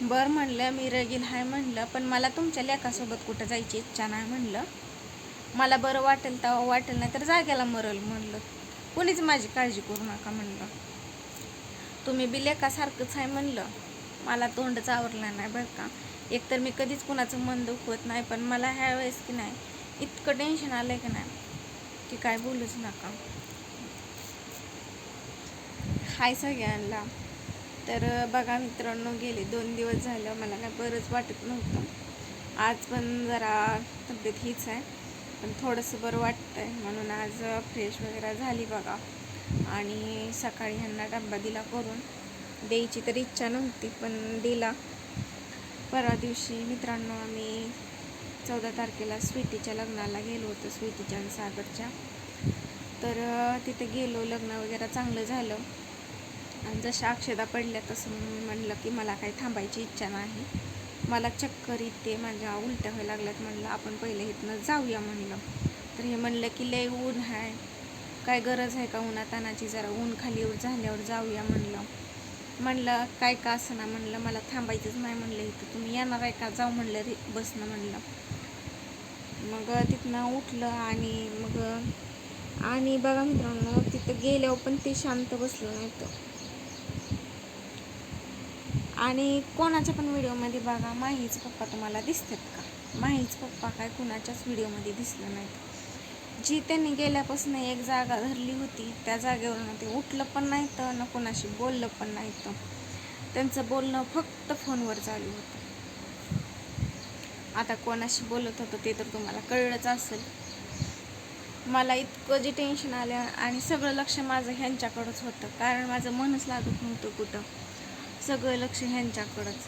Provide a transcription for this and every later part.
बरं म्हणलं मी रगील आहे म्हणलं पण मला तुमच्या लेखासोबत कुठं जायची इच्छा नाही म्हणलं. मला बरं वाटेल तेव्हा वाटेल नाही तर जाग्याला मरल म्हणलं. कुणीच माझी काळजी करू नका म्हणलं. तुम्ही बी लेखासारखंच आहे म्हणलं. मला तोंडच आवरलं नाही बरं का. एकतर मी कधीच कुणाचं मन दुखवत नाही पण मला ह्या वेळेस की नाही इतकं टेन्शन आलं आहे की नाही की काय बोलूच नका. हाय सगळ्यांना. तर बघा मित्रांनो गेले दोन दिवस झालं. मला काय बरंच वाटत नव्हतं. आज पण जरा तब्येत हीच आहे. पण थोडंसं बरं वाटतं आहे म्हणून आज फ्रेश वगैरे झाली बघा. आणि सकाळी ह्यांना डब्बा दिला करून. द्यायची तर इच्छा नव्हती पण दिला. परवा दिवशी मित्रांनो आम्ही चौदा तारखेला स्वीटीच्या लग्नाला गेलो होतो स्वीटीच्या आणि सागरच्या. तर तिथे गेलो लग्न वगैरे चांगलं झालं. आणि जशा अक्षदा पडल्या तसं मी म्हणलं की मला काही थांबायची इच्छा नाही. मला चक्कर इथे माझ्या उलट्या व्हायला लागल्यात म्हणलं आपण पहिले इथनं जाऊया म्हणलं. तर हे म्हणलं की लय ऊन आहे काय गरज आहे का उन्हातानाची जरा ऊन खाली झाल्यावर जाऊया म्हणलं. म्हणलं काय का असं ना म्हणलं मला थांबायचंच नाही म्हणलं इथं. तुम्ही येणार आहे का? जाऊ म्हणलं रे बसनं म्हणलं. मग तिथनं उठलं आणि मग आणि बघा मित्रांनो तिथं गेल्यावर पण ते शांत बसलं नव्हतं. आणि कोणाच्या पण व्हिडिओमध्ये बघा माहीच पप्पा तुम्हाला दिसतात का? माहीच पप्पा काय कुणाच्याच व्हिडिओमध्ये दिसलं नाहीत. जी त्यांनी गेल्यापासून एक जागा धरली होती त्या जागेवरून ते उठलं पण नाहीतं न कोणाशी बोललं पण नाही तर त्यांचं बोलणं फक्त फोनवर चालू होतं. आता कोणाशी बोलत होतं ते तर तुम्हाला कळलंच असेल. मला इतकं जे टेन्शन आलं आणि सगळं लक्ष माझं ह्यांच्याकडंच होतं. कारण माझं मनच लागत नव्हतं कुठं. सगळं लक्ष ह्यांच्याकडंच.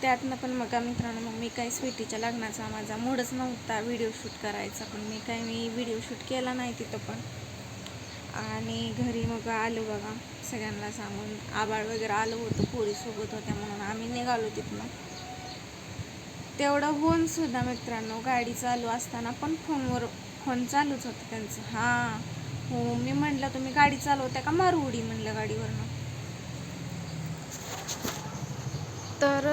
त्यातनं पण मग मित्रांनो मग मी काही स्वीटीच्या लग्नाचा माझा मूडच नव्हता व्हिडिओ शूट करायचा पण मी काही मी व्हिडिओ शूट केला नाही तिथं पण. आणि घरी मग आलो बघा सगळ्यांना सांगून आबाळ वगैरे आलं होतं पोरीसोबत होत्या म्हणून आम्ही निघालो तिथनं. तेवढं होऊन सुद्धा मित्रांनो गाडी चालू असताना पण फोनवर फोन चालूच होतं त्यांचं. हां. हो मी म्हटलं तुम्ही गाडी चालवत्या का मारू उडी म्हणलं गाडीवरनं. तर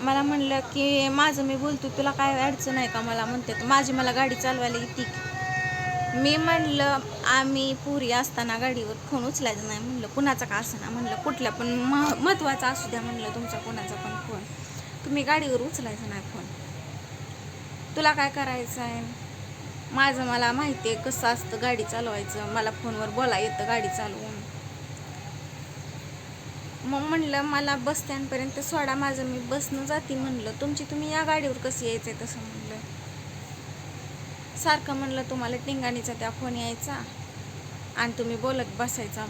मला म्हणलं की माझं मी बोलतो तुला काय अडचण आहे का? मला म्हणते तर माझी मला गाडी चालवायला येते की. मी म्हणलं आम्ही पुरी असताना गाडीवर फोन उचलायचं नाही. म्हणलं कुणाचा का असं ना म्हणलं कुठल्या पण मह महत्त्वाचा असू द्या. म्हणलं तुमचा कोणाचा पण फोन. तुम्ही गाडीवर उचलायचा नाही फोन. तुला काय करायचं आहे? माझं मला माहिती आहे कसं असतं गाडी चालवायचं. मला फोनवर बोला येतं गाडी चालवून. मग म्हणलं मला बस स्टँडपर्यंत सोडा माझं मी बसनं जाते म्हणलं. तुमची तुम्ही या गाडीवर कसं यायचं आहे तसं म्हणलं. सारखं म्हणलं तुम्हाला टिंगाणीचा त्या फोन यायचा आणि तुम्ही बोलत बसायचा.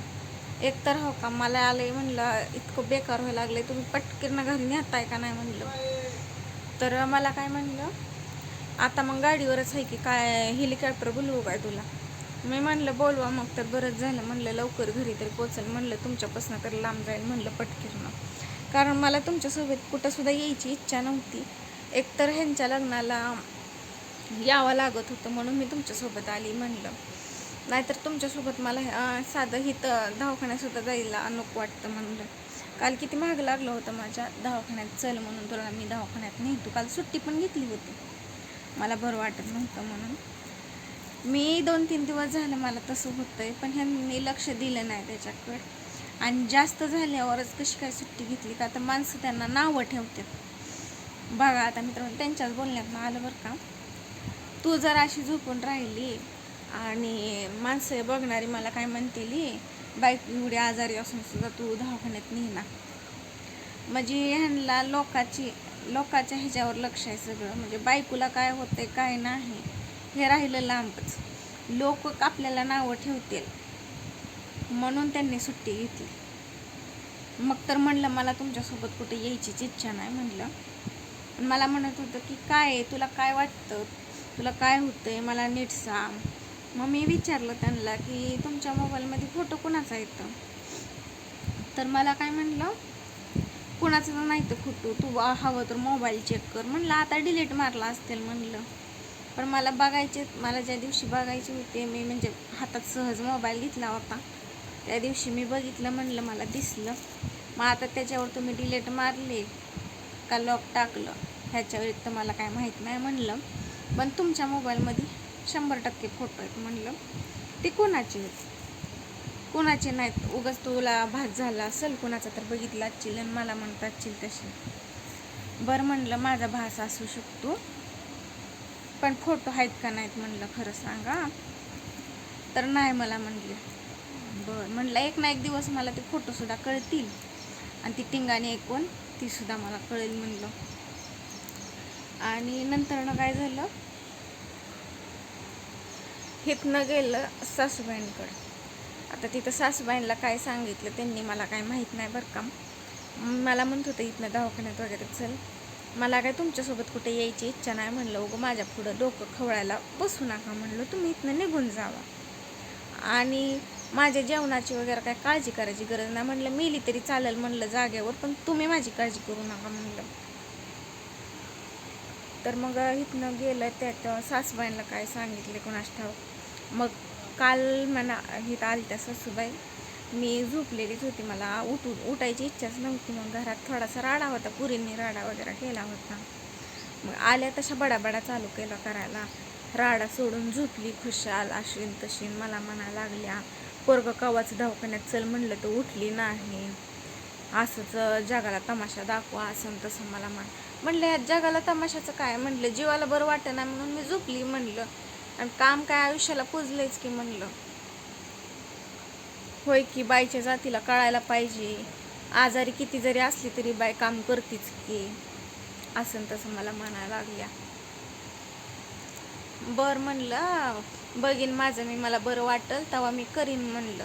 एकतर हो का मला आलंय म्हणलं इतकं बेकार व्हायला लागले तुम्ही पटकीनं घरी नेताय का नाही म्हणलं. तर मला काय म्हणलं आता मग गाडीवरच आहे की काय हेलिकॉप्टर बोलवू काय तुला? मी म्हणलं बोलवा मग तर बरंच झालं. म्हणलं लवकर घरी तरी पोचल म्हणलं तुमच्यापासून तर लांब जाईल. म्हणलं पटकिरणं कारण मला तुमच्यासोबत कुठंसुद्धा यायची इच्छा नव्हती. एकतर ह्यांच्या लग्नाला यावं लागत होतं म्हणून मी तुमच्यासोबत आली म्हणलं. नाहीतर तुमच्यासोबत मला साधं हिथं दवाखान्यातसुद्धा जायला नको वाटतं म्हणलं. काल किती महाग लागलं होतं माझ्या दवाखान्यात. चल म्हणून तुला मी दवाखान्यात नेतो. काल सुट्टी पण घेतली होती. मला बरं वाटत नव्हतं म्हणून. मी दोन तीन दिवस झालं मला तसं होतं आहे पण ह्यांनी लक्ष दिलं नाही त्याच्याकडे. आणि जास्त झाल्यावरच कशी काय सुट्टी घेतली का? तर माणसं त्यांना नावं ठेवतात. बघा आता मित्रांनो त्यांच्याच बोलण्यात आलं बरं का? तू जर अशी झोपून राहिली आणि माणसं बघणारी मला काय म्हणतील बाईक एवढी आजारी असून सुद्धा तू दवाखान्यात नेना म्हणजे ह्यांना लोकाची लोकाच्या ह्याच्यावर लक्ष आहे सगळं. म्हणजे बायकोला काय होतंय काय नाही. हे राहिलं लांबच लोक आपल्याला नावं ठेवतील. म्हणून त्यांनी सुट्टी घेतली. मग तर म्हणलं मला तुमच्यासोबत कुठे यायचीच इच्छा नाही म्हणलं. पण मला म्हणत होतं की काय आहे, तुला काय वाटतं? तुला काय होतं आहे मला नीट सांग. मग मी विचारलं त्यांना की तुमच्या मोबाईलमध्ये फोटो कुणाचा येतं? तर मला काय म्हणलं कुणाचं तर नाही तर फोटो तू हवं तर मोबाईल चेक कर. म्हणलं आता डिलीट मारला असतील म्हणलं. पण मला बघायचे मला ज्या दिवशी बघायचे होते मी म्हणजे हातात सहज मोबाईल घेतला होता. त्या दिवशी मी बघितलं म्हणलं मला दिसलं. मग आता त्याच्यावर तुम्ही डिलेट मारले का लॉक टाकलं? ह्याच्या व्यतिरिक्त मला काय माहीत नाही म्हणलं. पण तुमच्या मोबाईलमध्ये शंभर टक्के फोटो आहेत म्हणलं. ते कोणाचे आहेत? कोणाचे नाहीत? उगाच तुला भात झाला असेल कोणाचा तर बघितला चिल आणि मला म्हणतात चिल तशी. बरं म्हणलं माझा भास असू शकतो. पण फोटो आहेत का नाहीत म्हणलं खरं सांगा. तर नाही मला म्हणले. बरं म्हणलं एक ना एक दिवस मला ते फोटोसुद्धा कळतील. आणि ती टिंगाणी ऐकून तीसुद्धा मला कळेल म्हणलं. आणि नंतरनं काय झालं? हिथनं गेलं सासूबाईंकडं. आता तिथं सासूबाईंना काय सांगितलं त्यांनी मला काय माहीत नाही बरं का. मला म्हणत होतं इथनं दवाखान्यात वगैरे चल. मला काय तुमच्यासोबत कुठे यायची इच्छा नाही म्हणलं. उगं माझ्या पुढं डोकं खवळायला बसू नका म्हणलं. तुम्ही इथनं निघून जावा. आणि माझ्या जेवणाची वगैरे काय काळजी करायची गरज नाही म्हणलं. मेली तरी चालेल म्हणलं जागेवर पण तुम्ही माझी काळजी करू नका म्हणलं. तर मग इथनं गेलं त्यात सासूबाईंना काय सांगितले कोणास ठाऊक. मग काल म्हणा इथं आली त्या सासूबाई. मी झोपलेलीच होती. मला उठून उठायची इच्छाच नव्हती. मग घरात थोडासा राडा होता. पुरींनी राडा वगैरे केला होता. मग आल्या तशा बडाबडा चालू केला करायला. राडा सोडून झोपली खुशाल अशीन तशीन मला म्हणा लागल्या पोरग कवाच दवाखान्यात चल म्हणलं तर उठली नाही. असंच जगाला तमाशा दाखवा असं तसं मला म्हण. म्हणलं ह्या जगाला तमाशाचं काय? म्हणलं जीवाला बरं वाटत नाही म्हणून मी झोपली म्हणलं. आणि काम काय आयुष्याला पुजलंच की म्हणलं. होय की बाईच्या जातीला कळायला पाहिजे. आजारी किती जरी असली तरी बाई काम करतीच की. असं तसं मला म्हणायला लागल्या. बर म्हणलं बघीन माझं मी मला बरं वाटल तेव्हा मी करीन म्हणलं.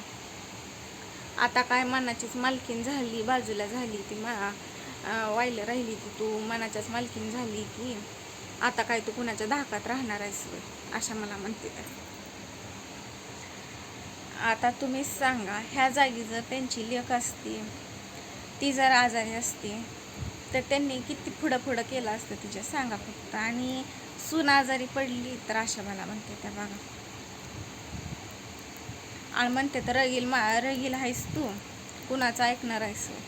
आता काय मनाचीच मालकीन झाली बाजूला झाली ती मा व्हायला राहिली ती तू मनाच्याच मालकीन झाली की. आता काय तू कुणाच्या धाकात राहणार आहेस अशा मला म्हणते त्या. आता तुम्हीच सांगा ह्या जागी जर त्यांची लेख असती ती जर आजारी असती तर त्यांनी किती पुढं पुढं केलं असतं तिच्या? सांगा फक्त. आणि सून आजारी पडली तर अशा मला म्हणते त्या बघा. आणि म्हणते तर रगील मा रगील आहेस तू. कुणाचं ऐकणार आहेस होय?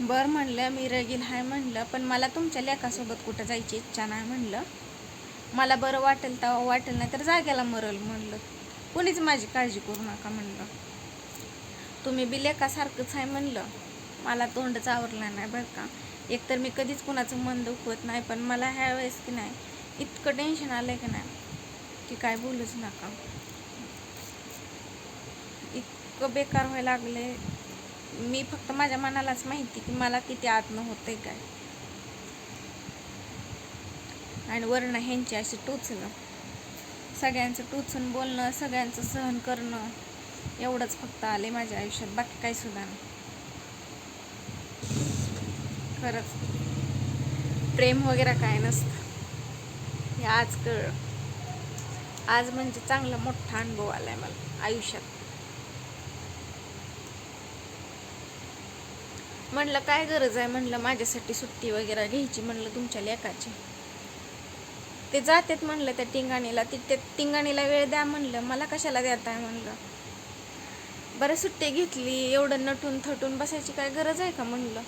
बरं म्हणलं मी रगील आहे म्हणलं पण मला तुमच्या लेखासोबत कुठं जायची इच्छा नाही म्हणलं. मला बरं वाटेल तेव्हा वाटेल नाही तर जाग्याला मरल म्हणलं. कुणीच माझी काळजी करू नका म्हणलं. तुम्ही बी लेकासारखंच आहे म्हणलं. मला तोंडच आवरला नाही बरं का. एकतर मी कधीच कुणाचं मन दुखवत नाही पण मला ह्या वेळेस की नाही इतकं टेन्शन आलं की नाही की काय बोलूच नका. इतकं बेकार व्हायला लागले मी फक्त माझ्या मनालाच माहिती की मला किती आत्म होतंय काय. आणि वर्ण ह्यांची अशी टोचणं. सगळ्यांचं टोचून बोलणं सगळ्यांचं सहन करणं एवढंच फक्त आले माझ्या आयुष्यात. बाकी काही सुद्धा नाही. खरंच. प्रेम वगैरे काय नसतं. हे आज कळ आज म्हणजे चांगला मोठा अनुभव आलाय मला आयुष्यात. म्हणलं काय गरज आहे? म्हणलं माझ्यासाठी सुट्टी वगैरे घ्यायची. म्हणलं तुमच्या लेकाची. ते जातात म्हणलं त्या टिंगाणीला. ती त्या टिंगाणीला वेळ द्या म्हणलं. मला कशाला देत आहे म्हणलं. बरं सुट्टी घेतली. एवढं नटून थटून बसायची काय गरज आहे का म्हणलं?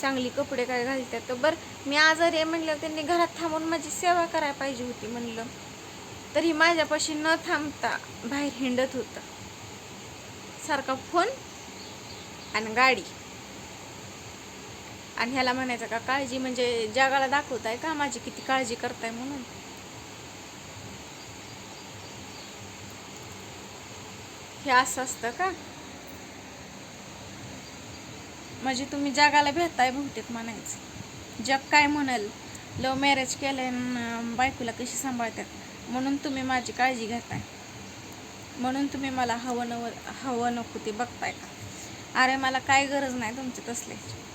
चांगली कपडे काय घालतात तर बरं. मी आजारी आहे म्हणलं त्यांनी घरात थांबून माझी सेवा करायला पाहिजे होती म्हणलं. तरी माझ्यापाशी न थांबता बाहेर हिंडत होतं. सारखा फोन आणि गाडी. आणि ह्याला म्हणायचं का काळजी म्हणजे जगाला दाखवताय का माझी किती काळजी करताय म्हणून? हे असं असतं का? म्हणजे तुम्ही जगाला भेटताय बहुतेक म्हणायचं. जग काय म्हणाल? लव मॅरेज केलंय बायकोला कशी सांभाळतात? म्हणून तुम्ही माझी काळजी घेताय. म्हणून तुम्ही मला हवं नव हवं नको ते बघताय का? अरे मला काय गरज नाही तुमची तसल्याची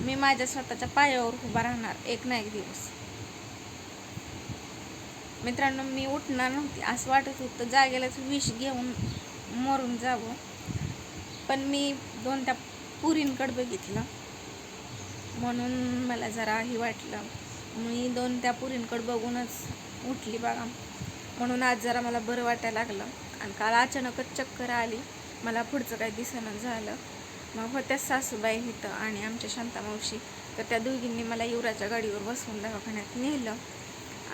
मी माझ्या स्वतःच्या पायावर उभा राहणार. एक ना एक दिवस. मित्रांनो मी उठणार नव्हती. असं वाटत होतं जागेलाच विष घेऊन मरून जावं. पण मी दोन त्या पुरींकडे बघितलं. म्हणून मला जरा हे वाटलं. मी दोन त्या पुरींकडे बघूनच उठली बघा. म्हणून आज जरा मला बरं वाटायला लागलं. आणि काल अचानकच चक्कर आली. मला पुढचं काही दिसेना झालं. मग होत्या सासूबाई इथं आणि आमच्या शांता मावशी तर त्या दोघींनी मला युवराच्या गाडीवर बसवून दवाखान्यात नेलं.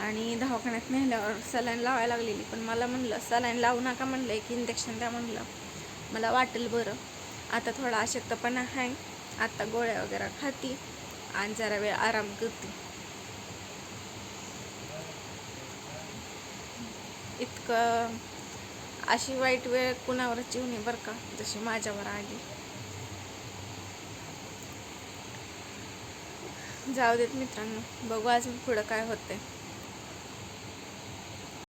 आणि दवाखान्यात नेल्यावर सलाईन लावायला लागलेली. पण मला म्हणलं सलाईन लावू नका म्हणलं एक इंजेक्शन द्या म्हणलं. मला वाटेल बरं. आता थोडा अशक्तपणा आहे. आता गोळ्या वगैरे खाती आणि जरा वेळ आराम करते. इतकं अशी वाईट वेळ कुणावरच येऊ नये बरं का जशी माझ्यावर आली. जाऊ देत मित्रांनो. बघू अजून पुढं काय होतंय.